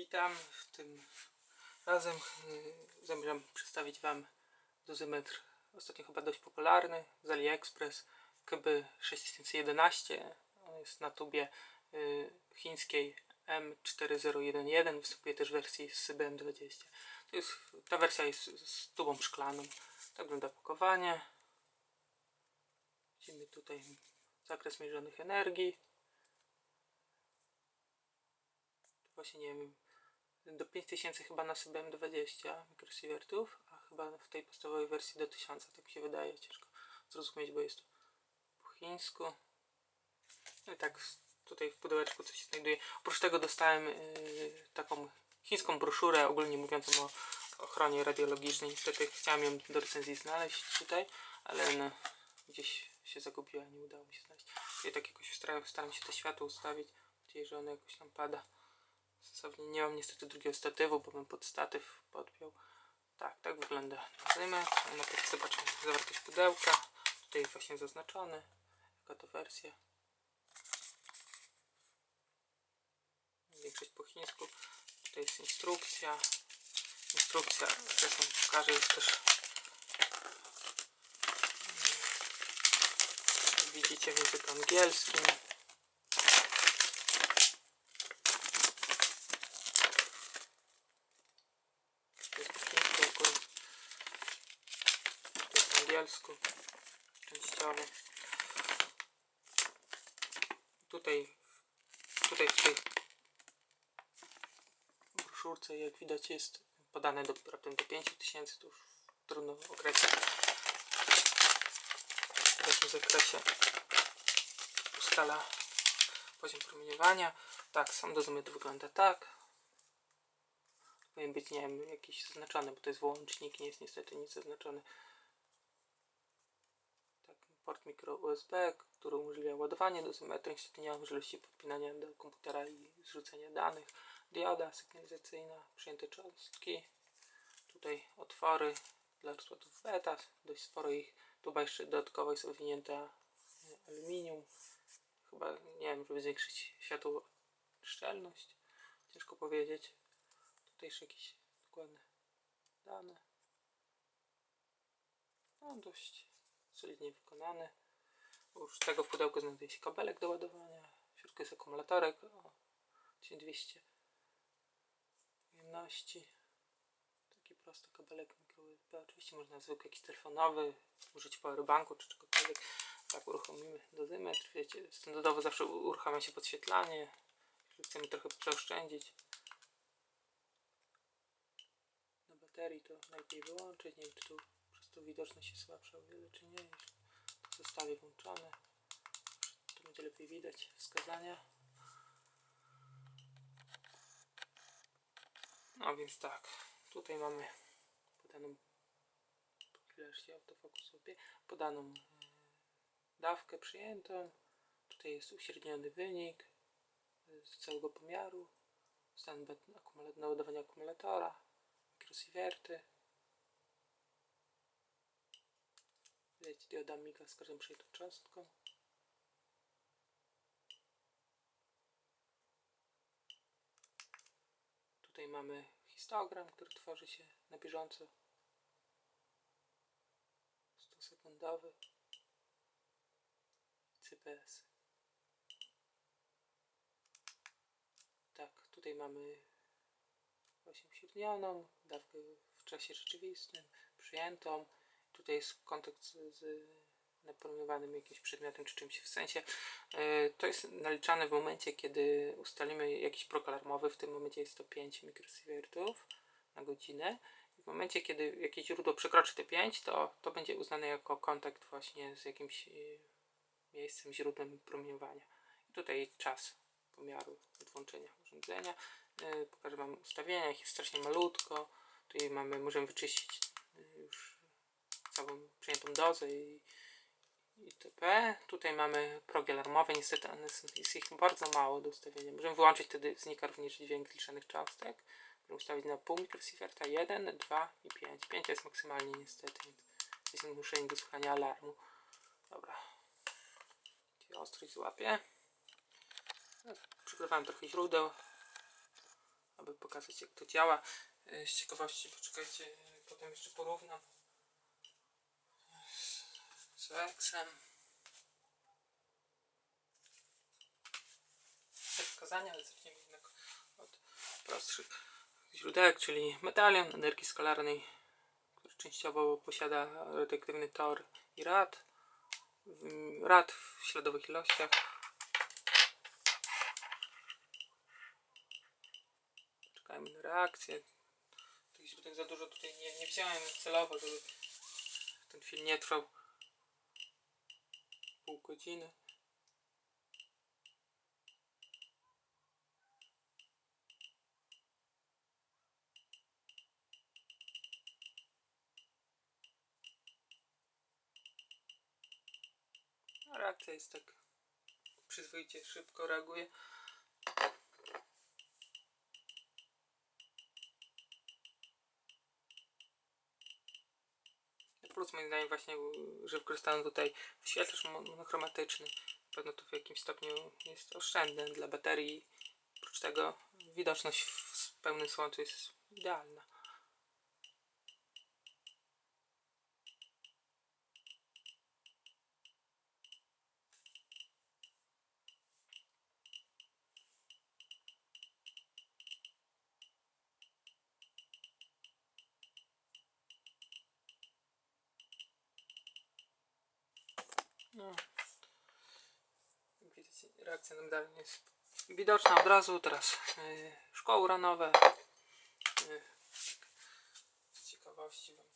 Witam. W tym razem zamierzam przedstawić Wam dozymetr ostatnio chyba dość popularny z AliExpress KB6011. On jest na tubie y, chińskiej M4011. Występuje też w wersji z CBM20. To jest, ta wersja jest z tubą szklaną. Tak wygląda pakowanie. Widzimy tutaj zakres mierzonych energii. Właśnie nie wiem, do 5000 chyba na SBM 20 mikrosiewertów, a chyba w tej podstawowej wersji do 1000, tak mi się wydaje, ciężko zrozumieć, bo jest to po chińsku. No i tak tutaj w pudełeczku coś się znajduje. Oprócz tego dostałem yy, taką chińską broszurę ogólnie mówiącą o ochronie radiologicznej. Niestety chciałem ją do recenzji znaleźć tutaj, ale no, gdzieś się zagubiła, nie udało mi się znaleźć. Tutaj tak jakoś staram, staram się to światło ustawić. Mam nadzieję, że ono jakoś tam pada. Sensownie nie mam niestety drugiego statywu, bo bym pod statyw podpiął. Tak, tak wygląda dozymetr. Najpierw zobaczmy zawartość pudełka. Tutaj jest właśnie zaznaczony, jaka to wersja. Większość po chińsku. Tutaj jest instrukcja. Instrukcja, zresztą pokażę, jest też widzicie w języku angielskim. To jest po chińsku akurat. To jest po angielsku. Częściowo. Tutaj, tutaj w tej broszurce, jak widać, jest podane do, raptem do 5000, to już trudno określić. W jakim zakresie ustala poziom promieniowania. Tak, sam dozymetr wygląda tak. Powinien być, nie wiem, jakiś zaznaczony, bo to jest wyłącznik, nie jest niestety nic zaznaczony. Port micro USB, który umożliwia ładowanie dozymetru. Niestety nie ma możliwości podpinania do komputera i zrzucenia danych. Dioda sygnalizacyjna, przyjęte cząstki. Tutaj otwory dla rozładów beta, dość sporo ich. Tuba jeszcze dodatkowo jest owinięta aluminium. Chyba, nie wiem, żeby zwiększyć światło szczelność. Ciężko powiedzieć. Tutaj jeszcze jakieś dokładne dane. No, dość solidnie wykonane. Oprócz tego w pudełku znajduje się kabelek do ładowania. W środku jest akumulatorek o 1200 pojemności. Taki prosty kabelek USB. Oczywiście można zwykły jakiś telefonowy, użyć powerbanku czy czegokolwiek. Tak uruchomimy dozymetr. Wiecie, standardowo zawsze uruchamia się podświetlanie. Jeżeli chcemy trochę przeoszczędzić na baterii, to najlepiej wyłączyć. Nie wiem, czy tu to widoczność jest słabsza o wiele, czy nie. To zostawię włączone, to będzie lepiej widać wskazania. No więc tak, tutaj mamy podaną, się autofokus podaną e, dawkę przyjętą. Tutaj jest uśredniony wynik z całego pomiaru, stan naładowania akumulatora, mikrosiewerty. Widać dioda miga z każdą przyjętą cząstką. Tutaj mamy histogram, który tworzy się na bieżąco. 100 sekundowy. CPS. Tak, tutaj mamy właśnie uśrednioną, dawkę w czasie rzeczywistym, przyjętą. Tutaj jest kontakt z, z napromieniowanym jakimś przedmiotem czy czymś w sensie. e, To jest naliczane w momencie, kiedy ustalimy jakiś prog alarmowy. W tym momencie jest to 5 mikrosiewertów na godzinę. W momencie, kiedy jakieś źródło przekroczy te 5, to, to będzie uznane jako kontakt właśnie z jakimś e, miejscem, źródłem promieniowania. I tutaj czas pomiaru odłączenia urządzenia. Yy, pokażę Wam ustawienia, ich jest strasznie malutko. Tutaj mamy, możemy wyczyścić całą przyjętą dozę i itp. Tutaj mamy progi alarmowe, niestety jest ich bardzo mało do ustawienia. Możemy wyłączyć, wtedy znika również dźwięk liczonych cząstek. Możemy ustawić na pół mikrosiewerta 1, 2 i 5. 5 jest maksymalnie niestety, więc jesteśmy zmuszeni do słuchania alarmu. Dobra. Czyli ostrość złapie. No, Przygrywałem trochę źródeł. aby pokazać jak to działa. E, Z ciekawości, poczekajcie, potem jeszcze porównam z-. Te wskazania, ale zaczniemy jednak od prostszych źródełek, czyli medalion energii skalarnej, który częściowo posiada reduktywny tor i rad. Rad w śladowych ilościach. Czekajmy na reakcję. Tych źródeł za dużo tutaj nie, nie wziąłem celowo, żeby ten film nie trwał pół godziny. A reakcja jest tak przyzwoicie szybko reaguje. Plus moim zdaniem właśnie, że wykorzystano tutaj wyświetlacz mon- monochromatyczny. Pewno to w jakimś stopniu jest oszczędne dla baterii. Oprócz tego widoczność w pełnym słońcu jest idealna. No. Widać, reakcja na medalion jest widoczna od razu. Teraz yy, szkoły uranowe. Yy, z ciekawości Wam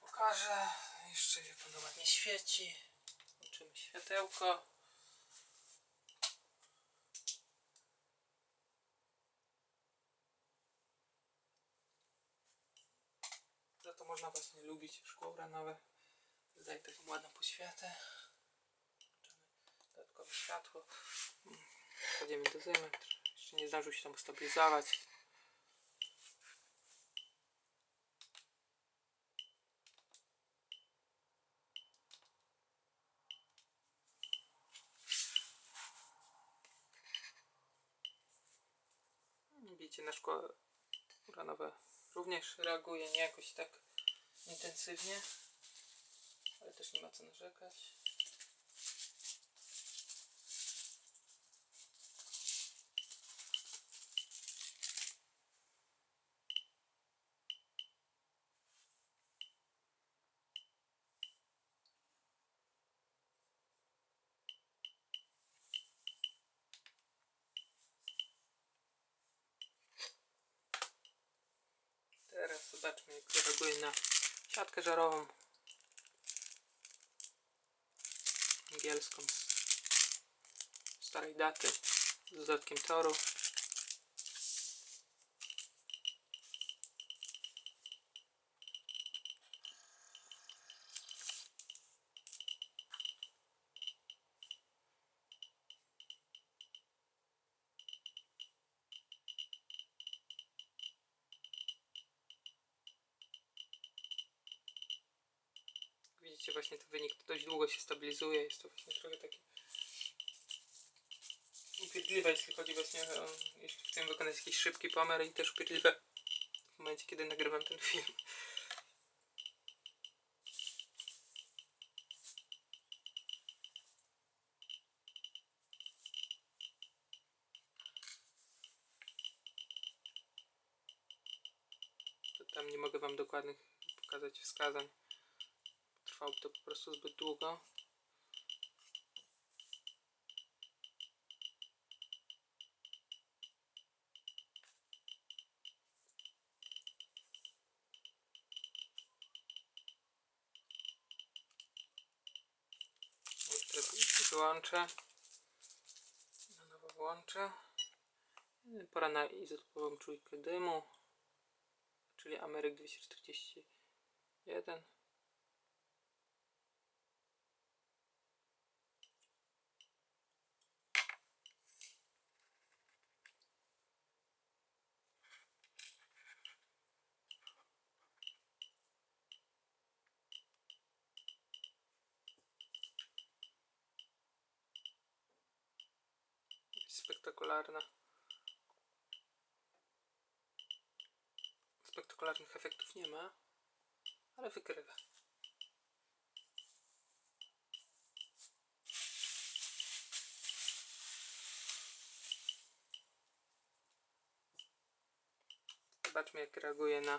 pokażę. Jeszcze jak ono ładnie świeci. Włączymy światełko. Za to można właśnie lubić szkło uranowe. Daje taką ładną poświatę. Światło. Wchodzimy dozymetr. Jeszcze nie zdążył się tam ustabilizować. Widzicie, na szkło uranowe również reaguje, nie jakoś tak intensywnie, ale też nie ma co narzekać. Teraz zobaczmy jak reaguje na siatkę żarową angielską starej daty z dodatkiem toru. Widzicie właśnie ten wynik dość długo się stabilizuje. Jest to właśnie trochę takie upierdliwe, jeśli chodzi właśnie o, jeśli chcemy wykonać jakiś szybki pomiar i też upierdliwe w momencie, kiedy nagrywam ten film. To tam nie mogę wam dokładnych pokazać wskazań. Trwałoby to po prostu zbyt długo. Wyłączę. Na nowo włączę. Pora na izotopową czujkę dymu, czyli Ameryk 241. spektakularna. spektakularnych efektów nie ma, ale wykrywa. Zobaczmy jak reaguje na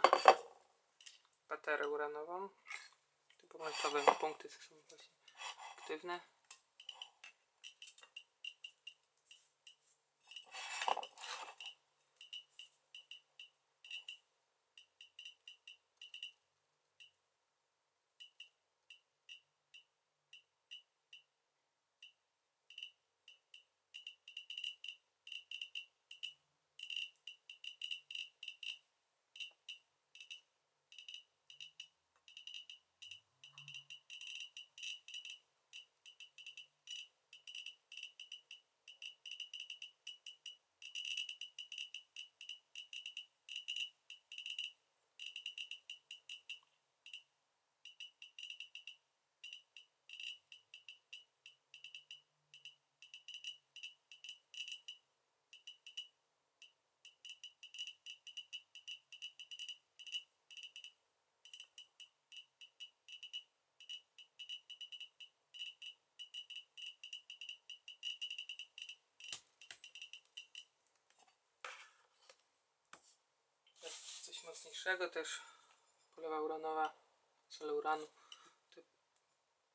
baterię uranową. Te punkty są właśnie aktywne. coś mocniejszego też polewa uranowa, sole uranu, te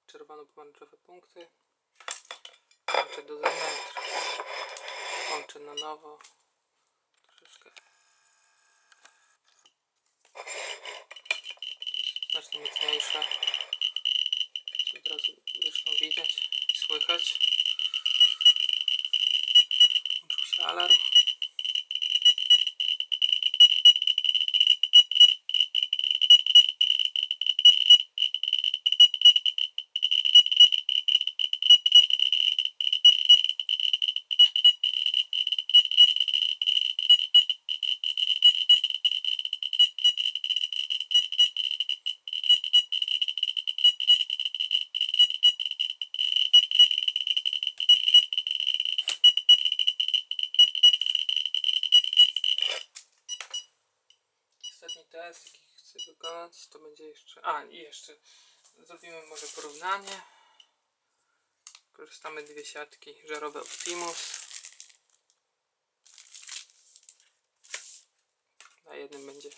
czerwono-pomarańczowe punkty. Łączę dozometr, łączę na nowo, troszeczkę. Jest znacznie mocniejsze. Ostatni test, jaki chcę wykonać, to będzie jeszcze. A, i jeszcze zrobimy może porównanie. Korzystamy dwie siatki żarowe Optimus. Na jednym będzie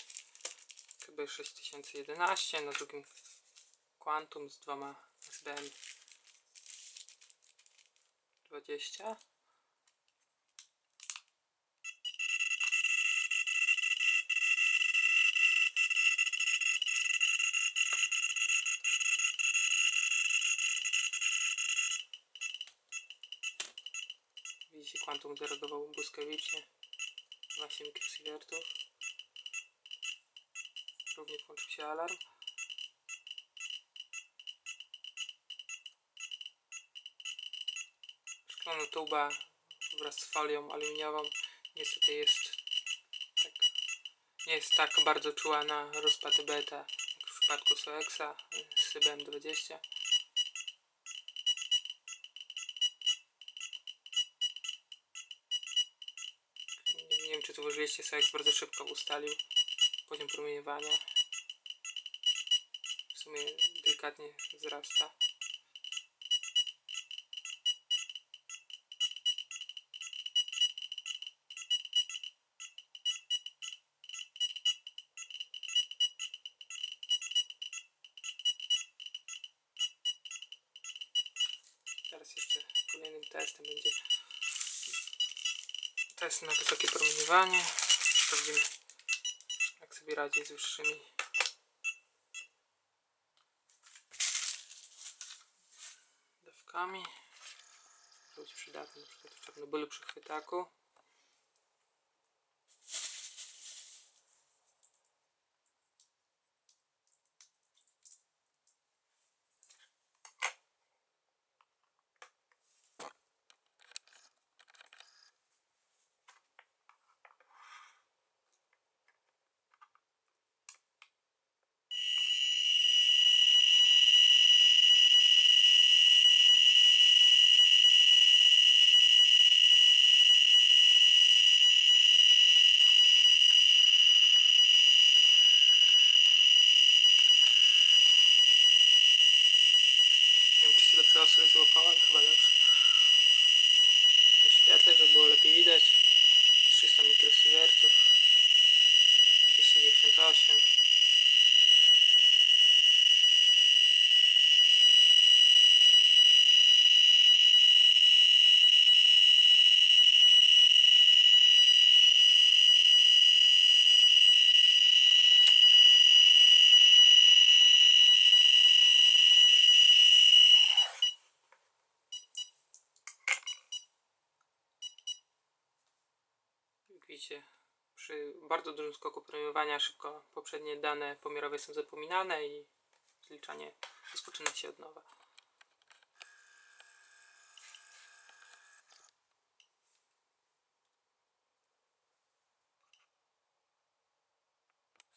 chyba 6011, na drugim Quantum z dwoma SDM 20. Quantum zareagował błyskawicznie. 8 kSiwertów. Również włączył się alarm. Szklana tuba wraz z folią aluminiową niestety jest tak, nie jest tak bardzo czuła na rozpad beta jak w przypadku Soexa z SYBM 20. zauważyliście, Soex bardzo szybko ustalił poziom promieniowania. W sumie delikatnie wzrasta. Teraz jeszcze kolejnym testem będzie test na wysokie promieniowanie. Sprawdzimy jak sobie radzi z wyższymi dawkami. Może być przydatny na przykład w Czarnobylu przy chwytaku. Się dobrze ostrość złapała, ale chyba dobrze. Wyświetlę, żeby było lepiej widać. 300 mikrosiewertów. 298. Jak przy bardzo dużym skoku promieniowania szybko poprzednie dane pomiarowe są zapominane i zliczanie rozpoczyna się od nowa.